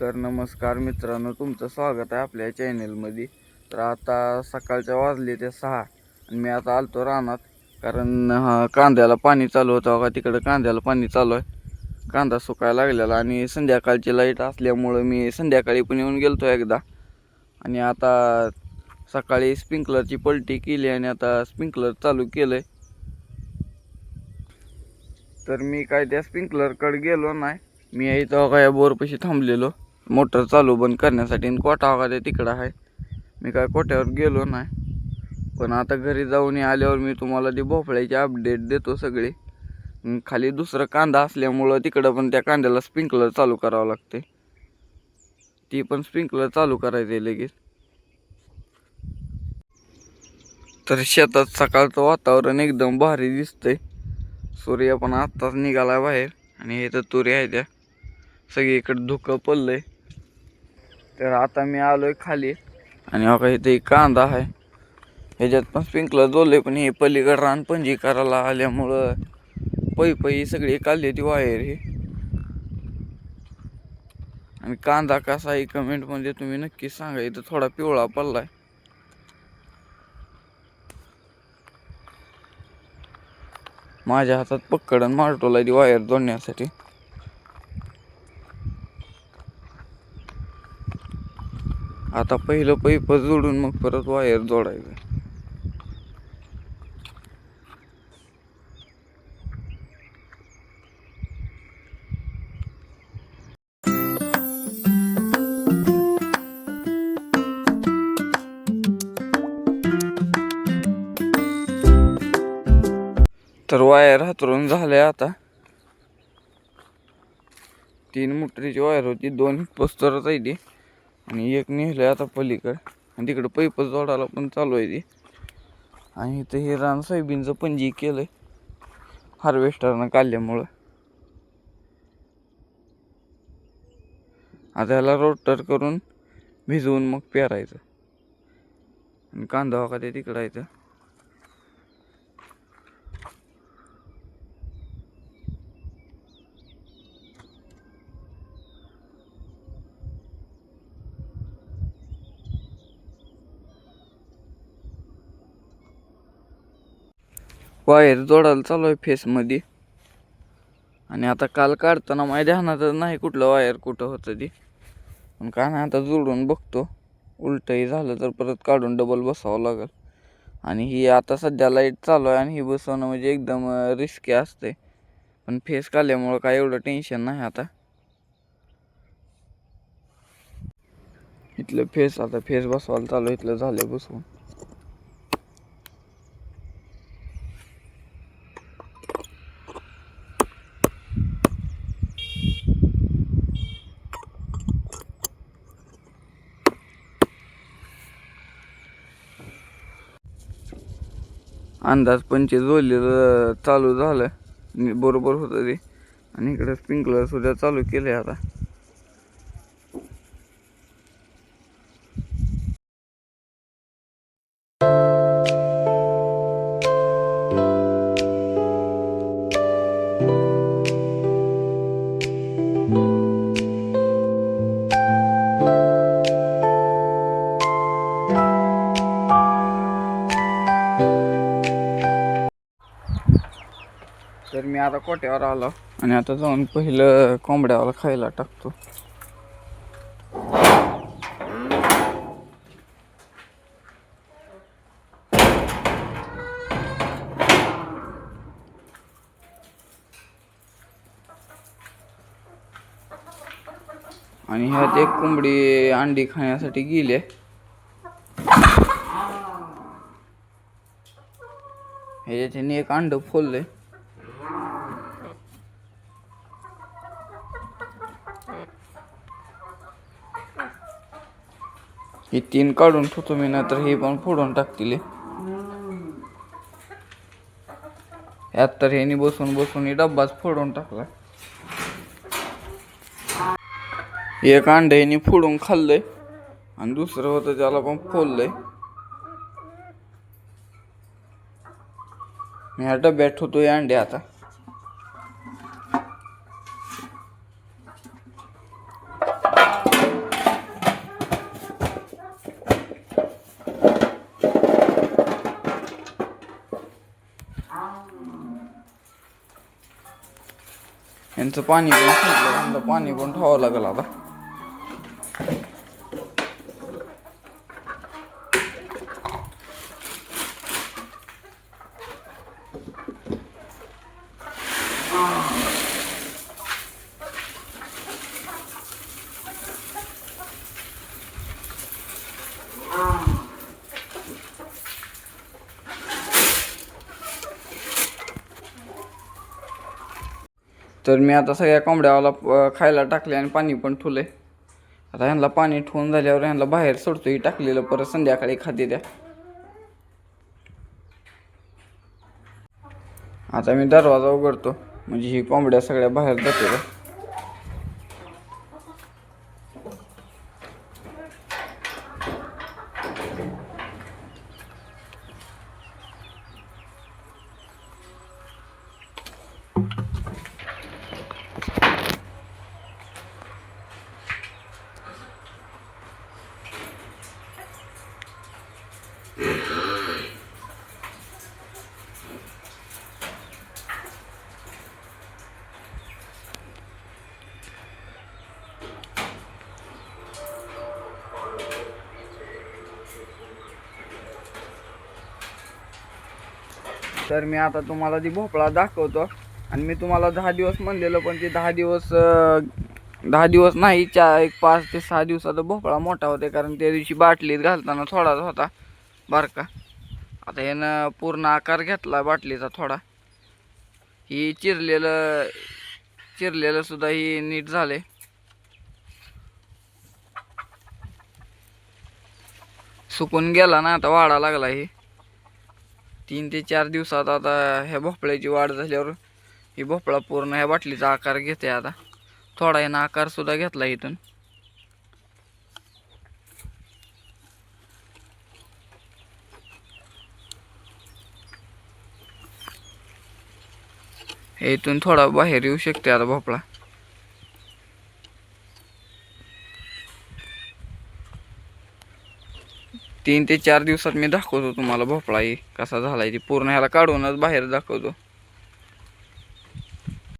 तर नमस्कार मित्रांनो तुमचं स्वागत आहे आपल्या चॅनेलमध्ये तर आता सकाळच्या वाजले ते सहा आणि मी आता आलतो रानात. कारण हा कांद्याला पाणी चालू होतं का तिकडं कांद्याला पाणी चालू आहे. कांदा सुकायला लागलेला आणि संध्याकाळची लाइट असल्यामुळं मी संध्याकाळी पण येऊन गेलतो एकदा. आणि आता सकाळी स्प्रिंकलरची पलटी केली आणि आता स्प्रिंकलर चालू केलं आहे तर मी काय त्या स्प्रिंकलरकडे गेलो नाही. मी इथं काय बोरपाशी थांबलेलो. मोटर चालू बंद करण्यासाठी आणि कोटा वगैरे तिकडं आहे. मी काय कोट्यावर गेलो नाही. पण आता घरी जाऊन आल्यावर मी तुम्हाला ती भोपळ्याची अपडेट देतो सगळी. खाली दुसरं कांदा असल्यामुळं तिकडं पण त्या कांद्याला स्प्रिंकलर चालू करावं लागते ती पण स्प्रिंकलर चालू करायचं आहे लगेच. तर शेतात सकाळचं वातावरण एकदम भारी दिसतंय. सूर्य पण आत्ताच निघाला बाहेर आणि हे तर तुरी आहे त्या. सगळीकडे धुकं पडलंय. तर आता मी आलोय खाली. आणि बघा इथे एक कांदा आहे. ह्याच्यात पण स्प्रिंकलर जोडले पण हे पलीकड रान पंजी करायला आल्यामुळं पै पै सगळी काढली ती वायर ही. आणि कांदा कसा आहे कमेंटमध्ये तुम्ही नक्की सांगा. इथं थोडा पिवळा पडला आहे माझ्या हातात पक्कडन मारटोला ती वायर जोडण्यासाठी. आता पहिलं पैप जोडून मग परत वायर जोडायचं. तर वायर हातरून झाले आता. तीन मोटरीची वायर होती दोन पोस्टरच आहे ती आणि एक नेलं आता पलीकडे. आणि तिकडं पैप जोडायला पण चालू आहे ती. आणि इथं हे रान सोयाबीनचं केलं केलंय. हार्वेस्टरनं काढल्यामुळं. आता ह्याला रोटर करून भिजवून मग पेरायचं आणि कांदा वाका ते तिकडं वायर जोडायला चालू आहे फेसमध्ये आणि आता काल काढताना माझ्या ध्यानातच नाही कुठलं वायर कुठं होतं ती. पण काय नाही आता जोडून बघतो. उलटही झालं तर परत काढून डबल बसावं लागेल. आणि ही आता सध्या लाइट चालू आहे आणि ही बसवणं म्हणजे एकदम रिस्की असते पण फेस काढल्यामुळं काय एवढं टेन्शन नाही आता. इथलं फेस आता फेस बसवायला चालू आहे, इथलं झालं बसवून. अंदाज पंचे जोडलेलं चालू झालं. बरोबर होतं ते. आणि इकडे स्प्रिंकलर सुद्धा चालू केले आता. तर मी आता कोट्यावर आलो आणि आता जाऊन पहिलं कोंबड्यावाला खायला टाकतो. आणि ह्यात एक कोंबडी अंडी खाण्यासाठी गेली. आहे ह्याच्याने एक अंड फोडलंय. ही तीन काढून ठेवतो मी नंतर हे पण फोडून टाकतील यात तर ह्यानी बसून बसून हे डब्बाच फोडून टाकला. एक अंड ह्यानी फोडून खाल्लंय आणि दुसरं होतं त्याला पण फोडलंय. मी ह्या डब्यात ठेवतो अंडे आता. यांचं पाणी पण संपलं पाणी पण ठेवावं लागेल आता. तर मी आता सगळ्या कोंबड्यावाला खायला टाकले आणि पाणी पण ठुले आता ह्यांना पाणी ठेवून झाल्यावर ह्यांना बाहेर सोडतो ही टाकलेलं परत संध्याकाळी खाते द्या आता मी दरवाजा उघडतो. म्हणजे ही कोंबड्या सगळ्या बाहेर जाते तर मी आता तुम्हाला ती भोपळा दाखवतो. आणि मी तुम्हाला दहा दिवस म्हणलेलं पण ते दहा दिवस दहा दिवस नाही चार एक पाच ते सहा दिवसाचा भोपळा मोठा होते कारण त्या दिवशी बाटलीत घालताना थोडाच होता बारका आता यानं पूर्ण आकार घेतला बाटलीचा थोडा. ही चिरलेलं चिरलेलं सुद्धा ही नीट झाले सुकून गेला ना आता वाढा लागला ही. तीन ते चार दिवसात आता ह्या भोपळ्याची वाढ झाल्यावर ही भोपळा पूर्ण ह्या बाटलीचा आकार घेते आता. थोडा यानं आकार सुद्धा घेतला इथून. इथून थोडा बाहेर येऊ शकते आता भोपळा. तीन ते चार दिवसात मी दाखवतो तुम्हाला भोपळा ही कसा झालाय ती. पूर्ण ह्याला काढूनच बाहेर दाखवतो.